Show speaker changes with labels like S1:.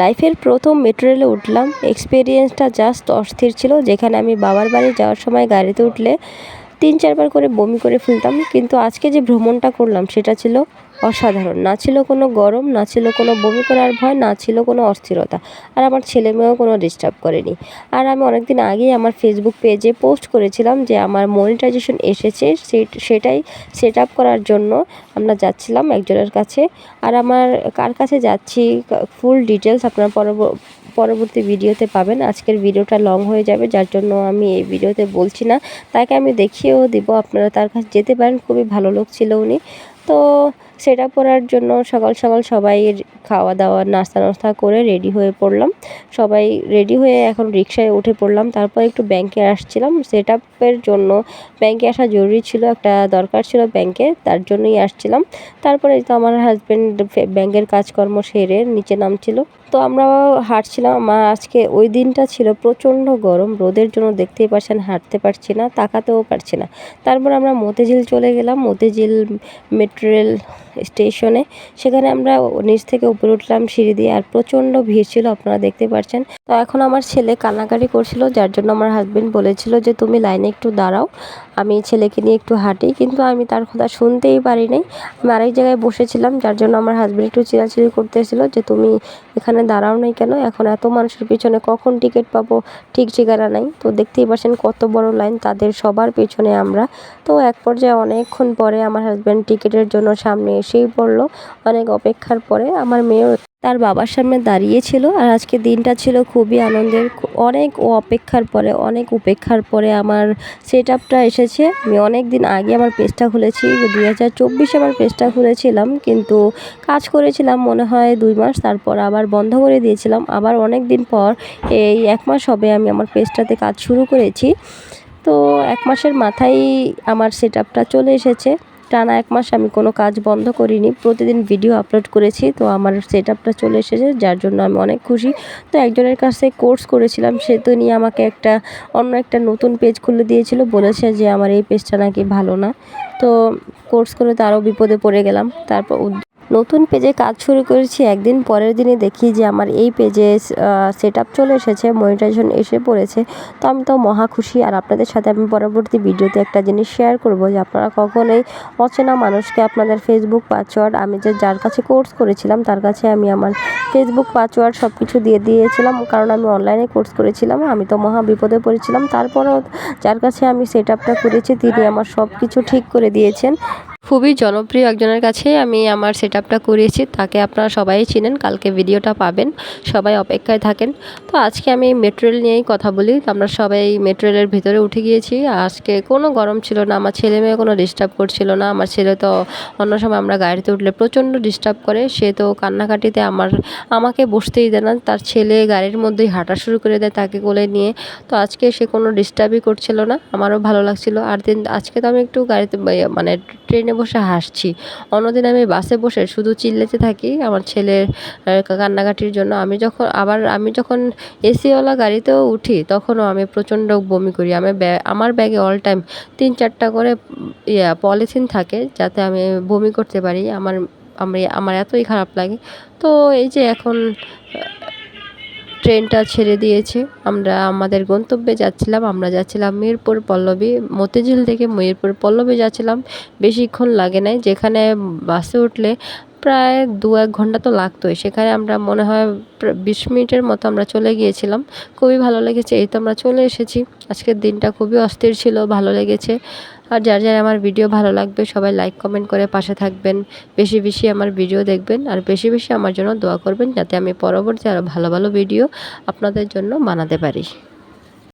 S1: লাইফের প্রথম মেট্রো রেলে উঠলাম। এক্সপিরিয়েন্সটা জাস্ট অস্থির ছিল। যেখানে আমি বাবার বাড়ি যাওয়ার সময় গাড়িতে উঠলে তিন চারবার করে বমি করে ফেলতাম। কিন্তু আজকে যে ভ্রমণটা করলাম, সেটা ছিল অসাধারণ। না ছিল কোনো গরম, না ছিল কোনো বমি করার ভয়, না ছিল কোনো অস্থিরতা। আর আমার ছেলে মেয়েও কোনো ডিস্টার্ব করেনি। আর আমি অনেকদিন আগেই আমার ফেসবুক পেজে পোস্ট করেছিলাম যে আমার মনিটাইজেশন এসেছে সেটাই সেট আপ করার জন্য আমরা যাচ্ছিলাম একজনের কাছে। আর আমার কার কাছে যাচ্ছি ফুল ডিটেলস আপনার পরবর্তী ভিডিওতে পাবেন। আজকের ভিডিওটা লং হয়ে যাবে, যার জন্য আমি এই ভিডিওতে বলছি না। তাকে আমি দেখিয়েও দিব, আপনারা তার কাছে যেতে পারেন, খুবই ভালো লোক ছিল উনি। তো সেটা পরার জন্য সকাল সকাল সবাই খাওয়া দাওয়া, নাস্তা নাস্তা করে রেডি হয়ে পড়লাম। সবাই রেডি হয়ে এখন রিক্সায় উঠে পড়লাম। তারপর একটু ব্যাংকে আসছিলাম। সেট জন্য ব্যাংকে আসা জরুরি ছিল, একটা দরকার ছিল ব্যাংকে তার জন্যই আসছিলাম। তারপরে তো আমার হাজব্যান্ড ব্যাংকের কাজকর্ম সেরে নিচে নামছিল। তো আমরা হাঁটছিলাম, মা আজকে ওই দিনটা ছিল প্রচণ্ড গরম, রোদের জন্য দেখতেই পাচ্ছেন হাঁটতে পারছি না, তাকাতেও পারছি না। তারপর আমরা মতিঝিল চলে গেলাম, মতিঝিল মেট্রো রেল স্টেশনে। সেখানে আমরা নিচ থেকে উপরে উঠলাম সিঁড়ি দিয়ে আর প্রচণ্ড ভিড় ছিল, আপনারা দেখতে পাচ্ছেন তো এখন আমার ছেলে কান্নাকাটি করছিল, যার জন্য আমার হাজবেন্ড বলেছিল যে, তুমি লাইনে একটু দাঁড়াও, আমি ছেলেকে নিয়ে একটু হাঁটি। কিন্তু আমি তার কথা শুনতেই পারি নাই আমি আরেক জায়গায় বসেছিলাম, যার জন্য আমার হাজব্যান্ড একটু চিরাচিরি করতেছিল যে, তুমি এখানে দাঁড়াও নাই কেন? এখন এত মানুষের পিছনে কখন টিকিট পাবো? ঠিক ঠিকানা নাই। তো দেখতেই পাচ্ছেন কত বড় লাইন তাদের সবার পেছনে আমরা। তো এক পর্যায়ে অনেকক্ষণ পরে আমার হাজব্যান্ড টিকিটের জন্য সামনে এসেই পড়ল। অনেক অপেক্ষার পরে আমার মেয়েও তার বাবার সামনে দাঁড়িয়েছিল আর আজকে দিনটা ছিল খুবই আনন্দের। অনেক অপেক্ষার পরে, অনেক উপেক্ষার পরে আমার সেট আপটা এসেছে। আমি অনেক দিন আগে আমার পেজটা খুলেছি, দুই হাজার চব্বিশে আমার পেজটা খুলেছিলাম কিন্তু কাজ করেছিলাম মনে হয় দুই মাস, তারপর আবার বন্ধ করে দিয়েছিলাম। আবার অনেক দিন পর এই এক মাস হবে আমি আমার পেজটাতে কাজ শুরু করেছি। তো এক মাসের মাথায় আমার সেট চলে এসেছে। টানা এক মাস আমি কোনো কাজ বন্ধ করিনি। প্রতিদিন ভিডিও আপলোড করেছি, তো আমার সেট আপটা চলে এসেছে, যার জন্য আমি অনেক খুশি। তো একজনের কাছে কোর্স করেছিলাম, সে তো নিয়ে আমাকে একটা, অন্য একটা নতুন পেজ খুলে দিয়েছিল, বলেছে যে আমার এই পেজটা নাকি ভালো না। তো কোর্স করে তো আরও বিপদে পড়ে গেলাম, তারপর নতুন পেজে কাজ শুরু করেছি, একদিন পরের দিনে দেখি যে আমার এই পেজে সেট আপ চলে এসেছে মনিটাইজেশন এসে পড়েছে। তো আমি তো মহা খুশি। আর আপনাদের সাথে আমি পরবর্তী ভিডিওতে একটা জিনিস শেয়ার করব যে আপনারা কখনোই অচেনা মানুষকে আপনাদের ফেসবুক পাসওয়ার্ড আমি যে যার কাছে কোর্স করেছিলাম, তার কাছে আমি আমার ফেসবুক পাসওয়ার্ড সব কিছু দিয়ে দিয়েছিলাম। কারণ আমি অনলাইনে কোর্স করেছিলাম, আমি তো মহা বিপদে পড়েছিলাম। তারপরেও যার কাছে আমি সেট আপটা করেছি, তিনি আমার সব কিছু ঠিক করে দিয়েছেন। খুবই জনপ্রিয় একজনের কাছে আমি আমার সেট আপটা করিয়েছি, তাকে আপনারা সবাই চিনেন, কালকে ভিডিওটা পাবেন, সবাই অপেক্ষায় থাকেন। তো আজকে আমি মেট্রো রেল নিয়েই কথা বলি, আমরা সবাই মেট্রো রেলের ভিতরে উঠে গিয়েছি, আজকে কোনো গরম ছিল না, আমার ছেলে মেয়ে কোনো ডিস্টার্ব করছিল না, আমার ছেলে তো অন্য সময় আমরা গাড়িতে উঠলে প্রচণ্ড ডিস্টার্ব করে, সে তো কান্নাকাটিতে আমার, আমাকে বসতেই দেয় না, তার ছেলে গাড়ির মধ্যেই হাঁটা শুরু করে দেয় তাকে কোলে নিয়ে। তো আজকে সে কোনো ডিস্টার্বই করছিল না, আমারও ভালো লাগছিল, আর দিন, আজকে তো আমি একটু গাড়িতে মানে ট্রেনে বসে হাসছি। অন্যদিন আমি বাসে বসে শুধু চিল্লেতে থাকি আমার ছেলের কান্নাকাটির জন্য। আমি যখন আবার, আমি যখন এসিওয়ালা গাড়িতেও উঠি তখনও আমি প্রচণ্ড বমি করি। আমি আমার ব্যাগে অল টাইম তিন চারটা করে ইয়া পলিথিন থাকে যাতে আমি বমি করতে পারি। আমার, আমি, আমার এতই খারাপ লাগে। তো এই যে এখন ট্রেনটা ছেড়ে দিয়েছে। আমরা, আমাদের গন্তব্যে যাচ্ছিলাম, আমরা যাচ্ছিলাম মিরপুর পল্লবী, মতিঝিল থেকে মিরপুর পল্লবী যাচ্ছিলাম। বেশিক্ষণ লাগে নাই, যেখানে বাসে উঠলে প্রায় দু এক ঘণ্টা তো লাগতোই। সেখানে আমরা মনে হয় বিশ মিনিটের মতো আমরা চলে গিয়েছিলাম। খুবই ভালো লেগেছে, এই তো আমরা চলে এসেছি। আজকের দিনটা খুবই অস্থির ছিল, ভালো লেগেছে। আর যার যার আমার ভিডিও ভালো লাগবে, সবাই লাইক কমেন্ট করে পাশে থাকবেন। বেশি বেশি আমার ভিডিও দেখবেন আর বেশি বেশি আমার জন্য দোয়া করবেন যাতে আমি পরবর্তী আরও ভালো ভালো ভিডিও আপনাদের জন্য বানাতে পারি।